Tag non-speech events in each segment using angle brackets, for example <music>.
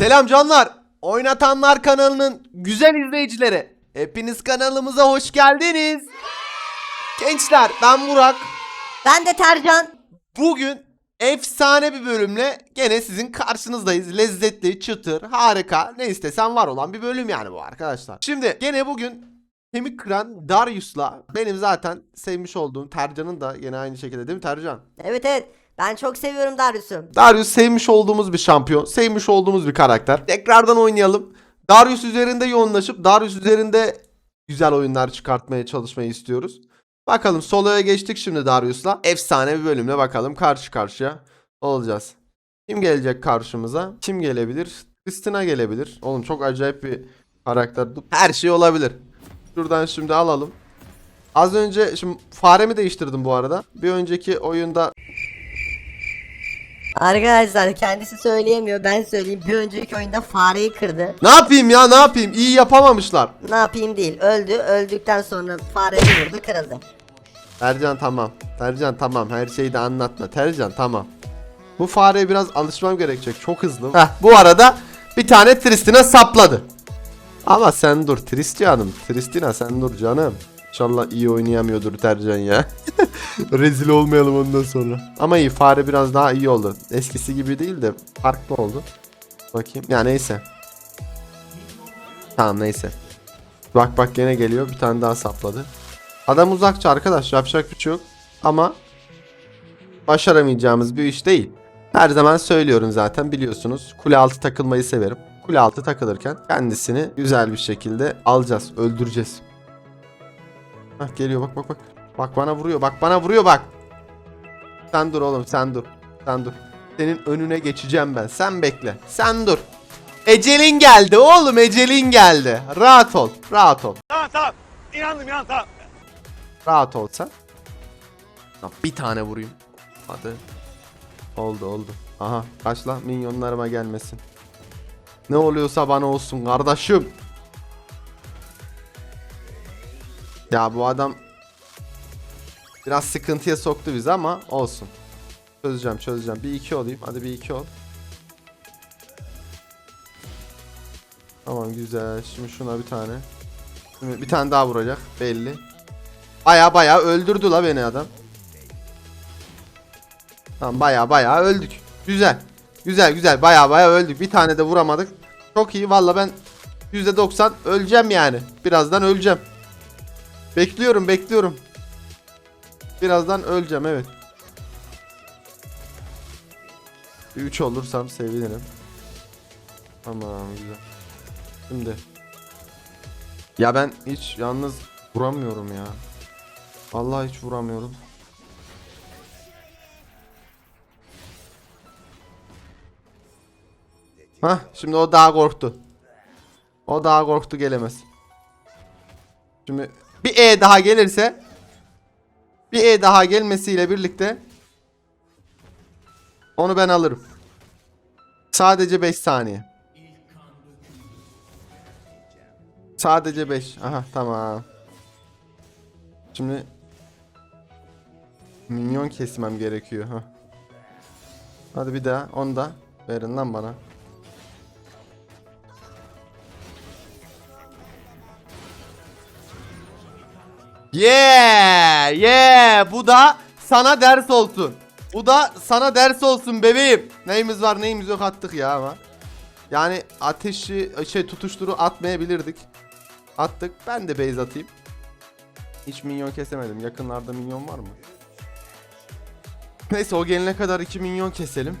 Selam canlar. Oynatanlar kanalının güzel izleyicileri. Hepiniz kanalımıza hoş geldiniz. Gençler ben Burak. Ben de Tercan. Bugün efsane bir bölümle gene sizin karşınızdayız. Lezzetli, çıtır, harika ne istesen var olan bir bölüm yani bu arkadaşlar. Şimdi gene bugün kemik kıran Darius'la benim zaten sevmiş olduğum Tercan'ın da yine aynı şekilde değil mi Tercan? Evet evet. Ben çok seviyorum Darius'u. Darius sevmiş olduğumuz bir şampiyon. Sevmiş olduğumuz bir karakter. Tekrardan oynayalım. Darius üzerinde yoğunlaşıp Darius üzerinde güzel oyunlar çıkartmaya çalışmayı istiyoruz. Bakalım soloya geçtik şimdi Darius'la. Efsane bir bölümle bakalım karşı karşıya olacağız. Kim gelecek karşımıza? Kim gelebilir? Kristina gelebilir. Oğlum çok acayip bir karakter. Her şey olabilir. Şuradan şimdi alalım. Az önce şimdi faremi değiştirdim bu arada. Bir önceki oyunda Arkadaşlar kendisi söyleyemiyor. Ben söyleyeyim. Bir önceki oyunda fareyi kırdı. Ne yapayım ya ne yapayım? İyi yapamamışlar. Ne yapayım değil. Öldü. Öldükten sonra fareyi vurdu kırıldı. Tercan tamam. Tercan tamam. Her şeyi de anlatma. Tercan tamam. Bu fareye biraz alışmam gerekecek. Çok hızlı. Heh, bu arada bir tane Tristina sapladı. Ama sen dur Tristian'ım. Tristina sen dur canım. İnşallah iyi oynayamıyordur Tercan ya. <laughs> Rezil olmayalım ondan sonra. Ama iyi fare biraz daha iyi oldu. Eskisi gibi değil de farklı oldu. Bakayım. Ya neyse. Tamam neyse. Bak bak gene geliyor. Bir tane daha sapladı. Adam uzakça arkadaş yapacak bir şey yok. Ama başaramayacağımız bir iş değil. Her zaman söylüyorum zaten biliyorsunuz. Kule altı takılmayı severim. Kule altı takılırken kendisini güzel bir şekilde alacağız. Öldüreceğiz. Hah geliyor bak bak bak. Bak bana vuruyor bak bana vuruyor bak. Sen dur oğlum sen dur. Sen dur. Senin önüne geçeceğim ben. Sen bekle. Sen dur. Ecelin geldi oğlum ecelin geldi. Rahat ol. Rahat ol. Tamam tamam. İnandım inandım tamam. Rahat ol sen. Lan Bir tane vurayım. Hadi. Oldu oldu. Aha kaç lan minyonlarıma gelmesin. Ne oluyorsa bana olsun kardeşim. Ya bu adam biraz sıkıntıya soktu bizi ama olsun. Çözeceğim çözeceğim. Bir iki olayım. Hadi bir iki ol. Tamam güzel. Şimdi şuna bir tane. Şimdi bir tane daha vuracak. Belli. Baya baya öldürdü la beni adam. Tamam baya baya öldük. Güzel. Güzel güzel baya baya öldük. Bir tane de vuramadık. Çok iyi valla ben %90 öleceğim yani. Birazdan öleceğim. Bekliyorum bekliyorum. Birazdan öleceğim evet. 3 olursam sevinirim. Tamam güzel. Şimdi. Ya ben hiç yalnız vuramıyorum ya. Vallahi hiç vuramıyorum. Hah şimdi o daha korktu. O daha korktu gelemez. Şimdi bir E daha gelirse bir E daha gelmesiyle birlikte onu ben alırım. Sadece 5 saniye. Sadece 5. Aha tamam. Şimdi minyon kesmem gerekiyor ha. Hadi bir daha onu da verin lan bana. Yeah! Yeah! Bu da sana ders olsun. Bu da sana ders olsun bebeğim. Neyimiz var neyimiz yok attık ya ama. Yani ateşi şey tutuşturu atmayabilirdik. Attık. Ben de base atayım. Hiç minyon kesemedim. Yakınlarda minyon var mı? Neyse o gelene kadar 2 minyon keselim.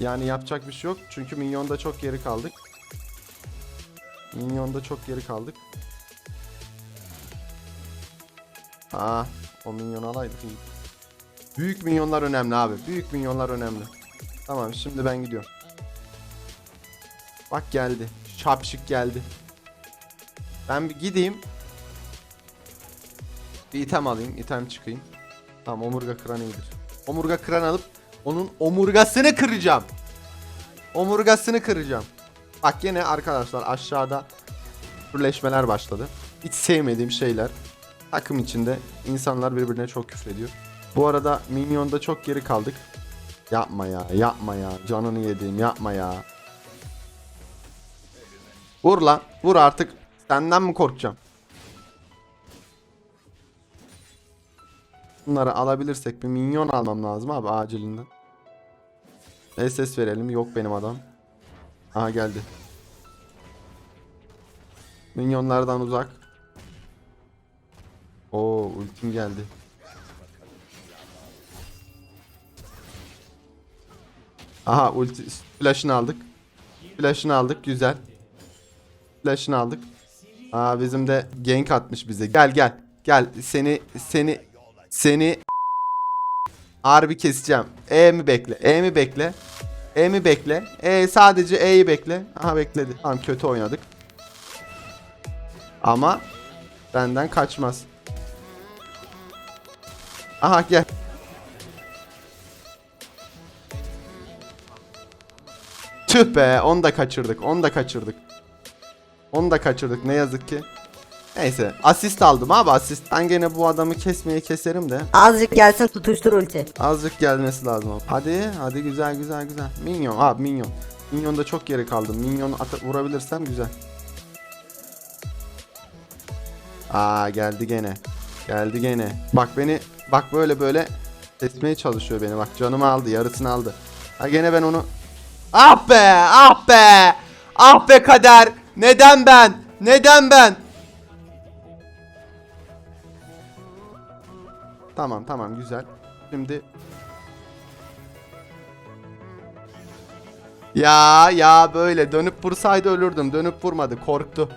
Yani yapacak bir şey yok. Çünkü minyonda çok geri kaldık. Minyonda çok geri kaldık. Aa, o minyonu alaydık iyi. Büyük minyonlar önemli abi. Büyük minyonlar önemli. Tamam şimdi ben gidiyorum. Bak geldi. Şapşık geldi. Ben bir gideyim. Bir item alayım. item çıkayım. Tamam omurga kıran iyidir. Omurga kıran alıp onun omurgasını kıracağım. Omurgasını kıracağım. Bak yine arkadaşlar aşağıda birleşmeler başladı. Hiç sevmediğim şeyler. Takım içinde insanlar birbirine çok küfrediyor. Bu arada Minyon'da çok geri kaldık. Yapma ya, yapma ya. Canını yediğim yapma ya. Vur lan. Vur artık. Senden mi korkacağım? Bunları alabilirsek bir minyon almam lazım abi acilinden. SS verelim. Yok benim adam. Aha geldi. Minyonlardan uzak. Oo ultim geldi. Aha ulti flash'ını aldık. Flash'ını aldık güzel. Flash'ını aldık. Aa bizim de gank atmış bize. Gel gel. Gel seni seni seni harbi keseceğim. E mi bekle? E mi bekle? E mi bekle? E sadece E'yi bekle. Aha bekledi. Tamam kötü oynadık. Ama benden kaçmaz. Aha gel. Tüh be onu da kaçırdık. Onu da kaçırdık. Onu da kaçırdık ne yazık ki. Neyse asist aldım abi asist. Ben gene bu adamı kesmeye keserim de. Azıcık gelsin tutuştur ulti. Azıcık gelmesi lazım abi. Hadi hadi güzel güzel güzel. Minyon abi minyon. Minyonda çok geri kaldım. Minyonu vurabilirsem güzel. Aa geldi gene. Geldi gene. Bak beni bak böyle böyle kesmeye çalışıyor beni. Bak canımı aldı yarısını aldı. Ha gene ben onu Ah be ah be! Ah be kader! Neden ben? Neden ben? Tamam tamam güzel. Şimdi Ya ya böyle dönüp vursaydı ölürdüm. Dönüp vurmadı korktu.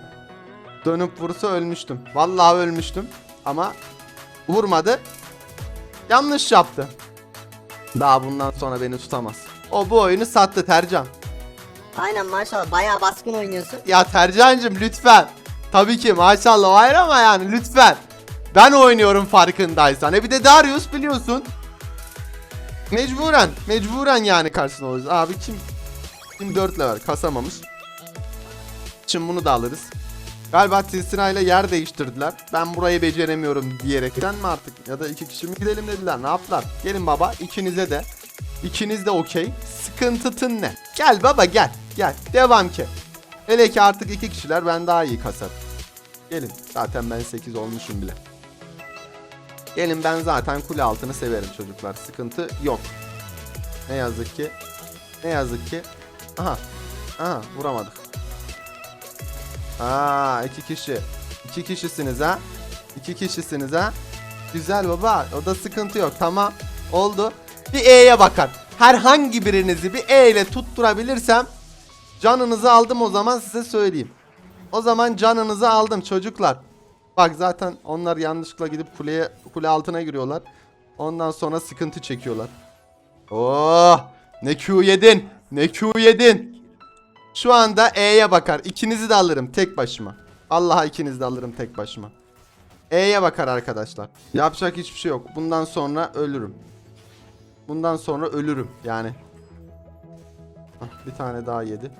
Dönüp vursa ölmüştüm. Vallahi ölmüştüm ama vurmadı Yanlış yaptı Daha bundan sonra beni tutamaz O bu oyunu sattı Tercan Aynen maşallah bayağı baskın oynuyorsun. Ya Tercancım lütfen. Tabii ki maşallah hayır ama yani lütfen. Ben oynuyorum farkındaysan. E bir de Darius biliyorsun. Mecburen. Mecburen yani karşısına olacağız. Abi kim kim 4 level kasamamış. Şimdi bunu da alırız. Galiba Tilsina ile yer değiştirdiler. Ben burayı beceremiyorum diyerekten mi artık? Ya da iki kişi mi gidelim dediler. Ne yaptılar? Gelin baba ikinize de. İkiniz de okey. Sıkıntın ne? Gel baba gel. Gel. Devam ki. Hele ki artık iki kişiler ben daha iyi kasarım. Gelin. Zaten ben 8 olmuşum bile. Gelin ben zaten kule altını severim çocuklar. Sıkıntı yok. Ne yazık ki. Ne yazık ki. Aha. Aha vuramadık. Aa iki kişi. İki kişisiniz ha. İki kişisiniz ha. Güzel baba. O da sıkıntı yok. Tamam. Oldu. Bir E'ye bakar. Herhangi birinizi bir E ile tutturabilirsem canınızı aldım o zaman size söyleyeyim. O zaman canınızı aldım çocuklar. Bak zaten onlar yanlışlıkla gidip kuleye kule altına giriyorlar. Ondan sonra sıkıntı çekiyorlar. Oh! Ne Q yedin? Ne Q yedin? Şu anda E'ye bakar. İkinizi de alırım tek başıma. Allah'a ikinizi de alırım tek başıma. E'ye bakar arkadaşlar. Yapacak hiçbir şey yok. Bundan sonra ölürüm. Bundan sonra ölürüm yani. Hah, bir tane daha yedi.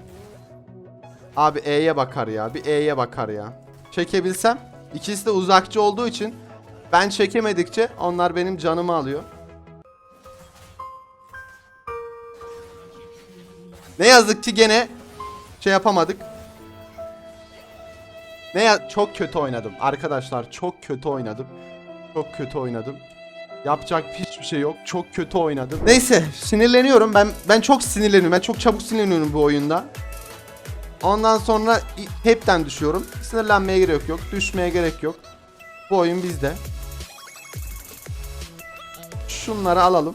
Abi E'ye bakar ya. Bir E'ye bakar ya. Çekebilsem. İkisi de uzakçı olduğu için ben çekemedikçe onlar benim canımı alıyor. Ne yazık ki gene şey yapamadık. Ne ya çok kötü oynadım arkadaşlar çok kötü oynadım. Çok kötü oynadım. Yapacak hiçbir şey yok. Çok kötü oynadım. Neyse sinirleniyorum. Ben ben çok sinirleniyorum. Ben çok çabuk sinirleniyorum bu oyunda. Ondan sonra hepten düşüyorum. Sinirlenmeye gerek yok. Düşmeye gerek yok. Bu oyun bizde. Şunları alalım.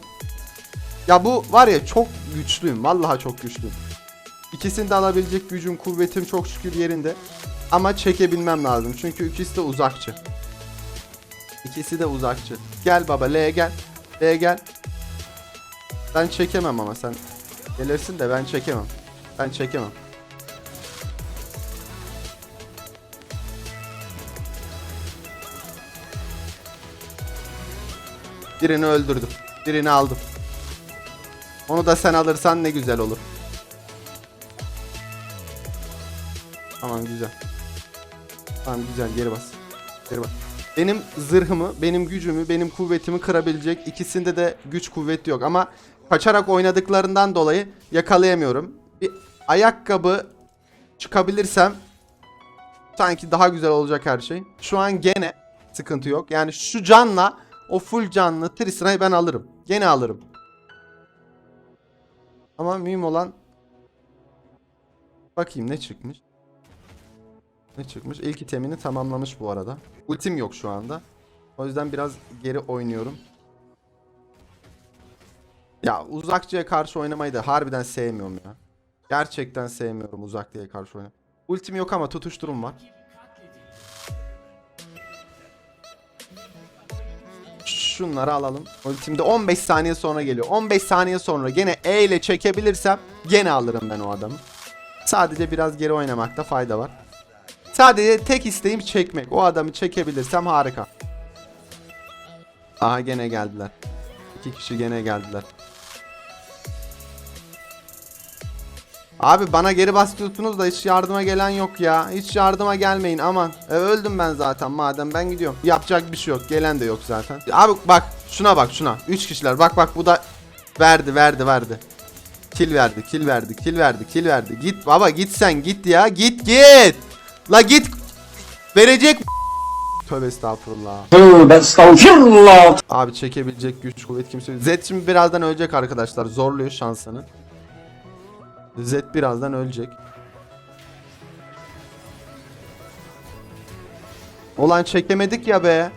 Ya bu var ya çok güçlüyüm. Vallahi çok güçlüyüm. İkisini de alabilecek gücüm, kuvvetim çok şükür yerinde. Ama çekebilmem lazım. Çünkü ikisi de uzakçı. İkisi de uzakçı. Gel baba L gel. L gel. Ben çekemem ama sen gelirsin de ben çekemem. Ben çekemem. Birini öldürdüm. Birini aldım. Onu da sen alırsan ne güzel olur. Tamam güzel. Tamam güzel geri bas. Geri bas. Benim zırhımı, benim gücümü, benim kuvvetimi kırabilecek ikisinde de güç kuvvet yok ama kaçarak oynadıklarından dolayı yakalayamıyorum. Bir ayakkabı çıkabilirsem Sanki daha güzel olacak her şey. Şu an gene sıkıntı yok. Yani şu canla o full canlı Tristana'yı ben alırım. Gene alırım. Ama mühim olan bakayım ne çıkmış. Ne çıkmış? İlk itemini tamamlamış bu arada. Ultim yok şu anda. O yüzden biraz geri oynuyorum. Ya uzakçıya karşı oynamayı da harbiden sevmiyorum ya. Gerçekten sevmiyorum uzaklığa karşı oynamayı. Ultim yok ama tutuşturum var. Şunları alalım. Ultimde 15 saniye sonra geliyor. 15 saniye sonra gene E ile çekebilirsem gene alırım ben o adamı. Sadece biraz geri oynamakta fayda var. Sadece tek isteğim çekmek. O adamı çekebilirsem harika. Aha gene geldiler. İki kişi gene geldiler. Abi bana geri bastırıyorsunuz da hiç yardıma gelen yok ya. Hiç yardıma gelmeyin aman. E, öldüm ben zaten madem ben gidiyorum. Yapacak bir şey yok. Gelen de yok zaten. Abi bak şuna bak şuna. 3 kişiler. Bak bak bu da verdi verdi verdi. Kill verdi, kill verdi, kill verdi, kill verdi. Git baba git sen git ya. Git git. La git. Verecek Tövbe estağfurullah. Tövbe estağfirullah. Abi çekebilecek güç kuvvet kimse yok. Zed şimdi birazdan ölecek arkadaşlar. Zorluyor şansını. Zed birazdan ölecek. Olan çekemedik ya be.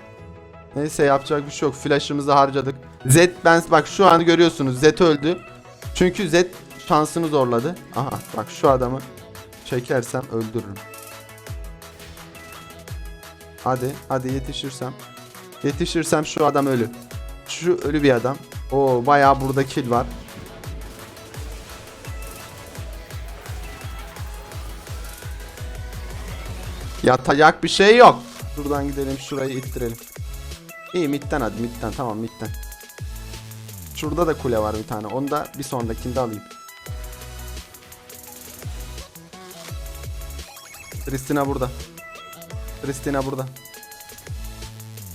Neyse yapacak bir şey yok. Flash'ımızı harcadık. Zed ben bak şu an görüyorsunuz Zed öldü. Çünkü Zed şansını zorladı. Aha bak şu adamı çekersem öldürürüm. Hadi hadi yetişirsem. Yetişirsem şu adam ölü. Şu ölü bir adam. O bayağı burada kill var. Yatacak bir şey yok. Şuradan gidelim şurayı ittirelim. İyi midden hadi midden tamam midden. Şurada da kule var bir tane. Onu da bir sonrakinde alayım. Tristina burada. Tristina burada.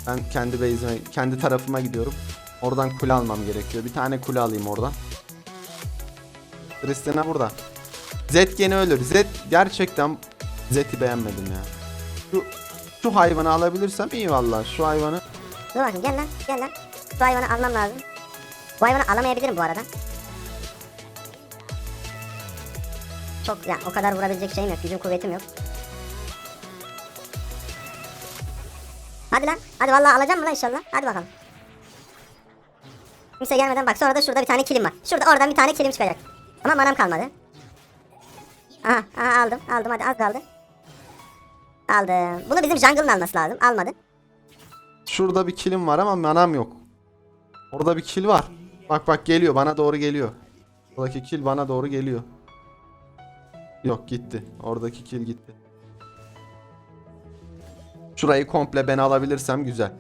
Ben kendi base'ime, kendi tarafıma gidiyorum. Oradan kule almam gerekiyor. Bir tane kule alayım oradan. Tristina burada. Zed gene ölür. Zed gerçekten Zed'i beğenmedim ya. Şu, şu hayvanı alabilirsem iyi vallahi. Şu hayvanı. Dur bakayım gel lan gel lan. Bu hayvanı almam lazım. Bu hayvanı alamayabilirim bu arada. Çok ya o kadar vurabilecek şeyim yok. Gücüm kuvvetim yok. Hadi lan. Hadi vallahi alacağım mı lan inşallah? Hadi bakalım. Kimse gelmeden bak sonra da şurada bir tane kilim var. Şurada oradan bir tane kilim çıkacak. Ama manam kalmadı. Aha, aha aldım aldım hadi az kaldı. Aldım. Bunu bizim jungle'ın alması lazım. Almadı. Şurada bir kilim var ama manam yok. Orada bir kill var. Bak bak geliyor bana doğru geliyor. Oradaki kill bana doğru geliyor. Yok gitti. Oradaki kill gitti. Şurayı komple ben alabilirsem güzel.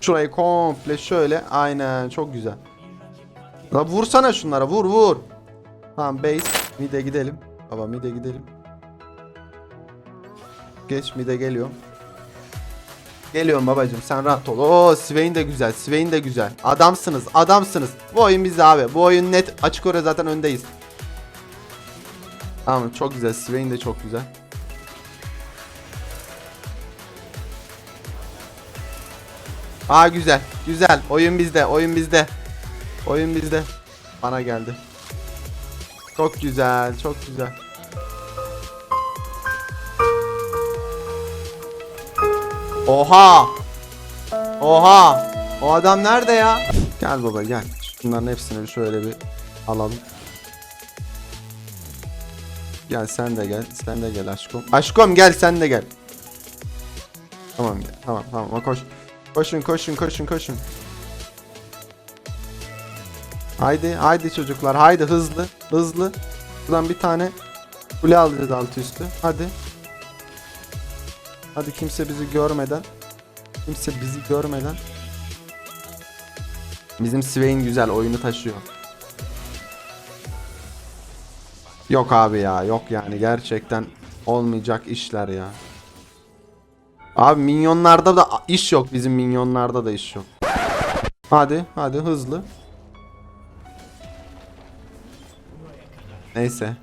Şurayı komple şöyle aynen çok güzel. La vursana şunlara vur vur. Tamam base mid'e gidelim. Baba mid'e gidelim. Geç mid'e geliyorum. Geliyorum babacım sen rahat ol. Oo Swain de güzel. Swain de güzel. Adamsınız. Adamsınız. Bu oyun bizde abi. Bu oyun net. Açık oraya zaten öndeyiz. Tamam çok güzel. Swain de çok güzel. Aa güzel. Güzel. Oyun bizde. Oyun bizde. Oyun bizde. Bana geldi. Çok güzel. Çok güzel. Oha! Oha! O adam nerede ya? Gel baba gel. Şunların hepsini şöyle bir alalım. Gel sen de gel. Sen de gel aşkım. Aşkım gel sen de gel. Tamam gel. Tamam tamam koş. Koşun koşun koşun koşun. Haydi haydi çocuklar haydi hızlı hızlı. Buradan bir tane kule alacağız altı üstü. Hadi. Hadi kimse bizi görmeden. Kimse bizi görmeden. Bizim Swain güzel oyunu taşıyor. Yok abi ya yok yani gerçekten olmayacak işler ya. Abi minyonlarda da iş yok bizim minyonlarda da iş yok. Hadi hadi hızlı. Neyse.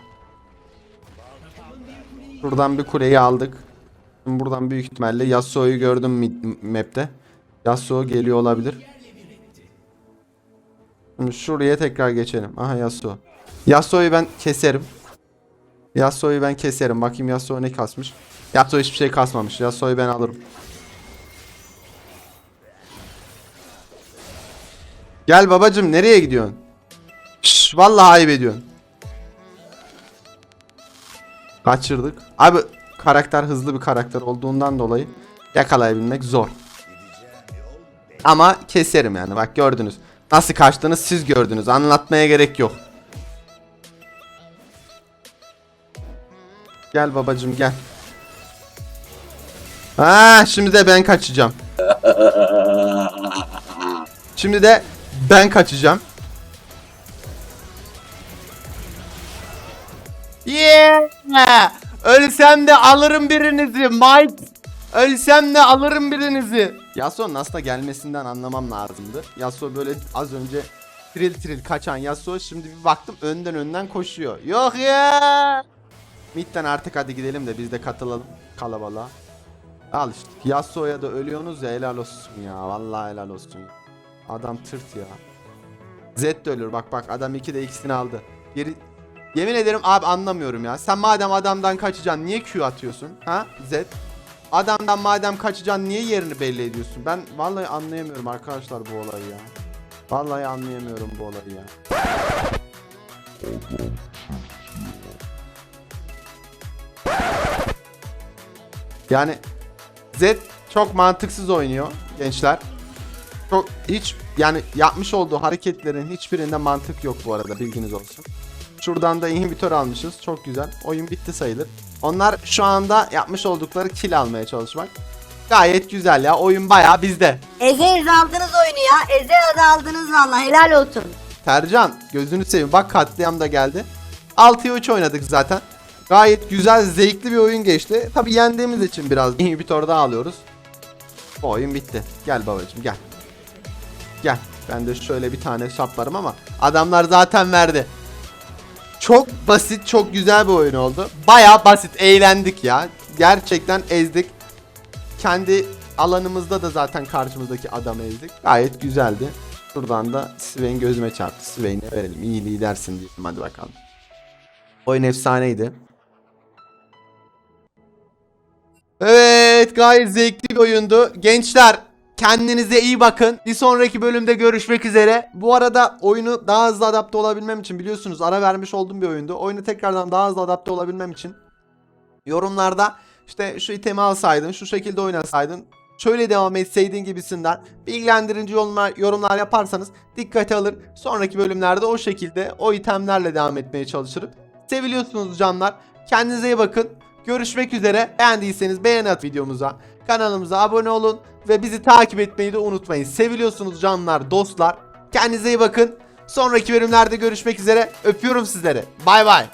Şuradan bir kuleyi aldık. Buradan büyük ihtimalle Yasuo'yu gördüm map'te. Yasuo geliyor olabilir. Şimdi şuraya tekrar geçelim. Aha Yasuo. Yasuo'yu ben keserim. Yasuo'yu ben keserim. Bakayım Yasuo ne kasmış. Yasuo hiçbir şey kasmamış. Yasuo'yu ben alırım. Gel babacım nereye gidiyorsun? Şş, vallahi ayıp ediyorsun. Kaçırdık. Abi karakter hızlı bir karakter olduğundan dolayı yakalayabilmek zor. Ama keserim yani bak gördünüz. Nasıl kaçtığını siz gördünüz. Anlatmaya gerek yok. Gel babacım gel. Ha şimdi de ben kaçacağım. Şimdi de ben kaçacağım. Yeah! Ölsem de alırım birinizi Mike. Ölsem de alırım birinizi. Yasuo'nun aslında gelmesinden anlamam lazımdı. Yasuo böyle az önce tril tril kaçan Yasuo şimdi bir baktım önden önden koşuyor. Yok ya. Mid'den artık hadi gidelim de biz de katılalım kalabalığa. Al işte. Yasuo'ya da ölüyorsunuz ya helal olsun ya. Vallahi helal olsun. Adam tırt ya. Zed de ölür bak bak adam 2'de ikisini aldı. Geri Yemin ederim abi anlamıyorum ya. Sen madem adamdan kaçacaksın niye Q atıyorsun? Ha Zed? Adamdan madem kaçacaksın niye yerini belli ediyorsun? Ben vallahi anlayamıyorum arkadaşlar bu olayı ya. Vallahi anlayamıyorum bu olayı ya. Yani Zed çok mantıksız oynuyor gençler. Çok hiç yani yapmış olduğu hareketlerin hiçbirinde mantık yok bu arada bilginiz olsun. Şuradan da inhibitör almışız. Çok güzel. Oyun bitti sayılır. Onlar şu anda yapmış oldukları kill almaya çalışmak. Gayet güzel ya. Oyun bayağı bizde. Eze eze aldınız oyunu ya. Eze eze aldınız valla helal olsun. Tercan gözünü seveyim. Bak katliam da geldi. 6'ya 3 oynadık zaten. Gayet güzel, zevkli bir oyun geçti. Tabi yendiğimiz için biraz <laughs> inhibitör daha alıyoruz. Bu oyun bitti. Gel babacım gel. Gel. Ben de şöyle bir tane şaplarım ama adamlar zaten verdi. Çok basit, çok güzel bir oyun oldu. Baya basit, eğlendik ya. Gerçekten ezdik. Kendi alanımızda da zaten karşımızdaki adamı ezdik. Gayet güzeldi. Şuradan da Swain gözüme çarptı. Swain'e verelim. İyi lidersin diyelim. Hadi bakalım. Oyun efsaneydi. Evet gayet zevkli bir oyundu. Gençler kendinize iyi bakın. Bir sonraki bölümde görüşmek üzere. Bu arada oyunu daha hızlı adapte olabilmem için biliyorsunuz ara vermiş olduğum bir oyundu. Oyunu tekrardan daha hızlı adapte olabilmem için yorumlarda işte şu itemi alsaydın, şu şekilde oynasaydın, şöyle devam etseydin gibisinden bilgilendirici yorumlar, yaparsanız dikkate alır. Sonraki bölümlerde o şekilde o itemlerle devam etmeye çalışırım. Seviliyorsunuz canlar. Kendinize iyi bakın. Görüşmek üzere. Beğendiyseniz beğeni at videomuza. Kanalımıza abone olun ve bizi takip etmeyi de unutmayın. Seviliyorsunuz canlar, dostlar. Kendinize iyi bakın. Sonraki bölümlerde görüşmek üzere. Öpüyorum sizleri. Bay bay.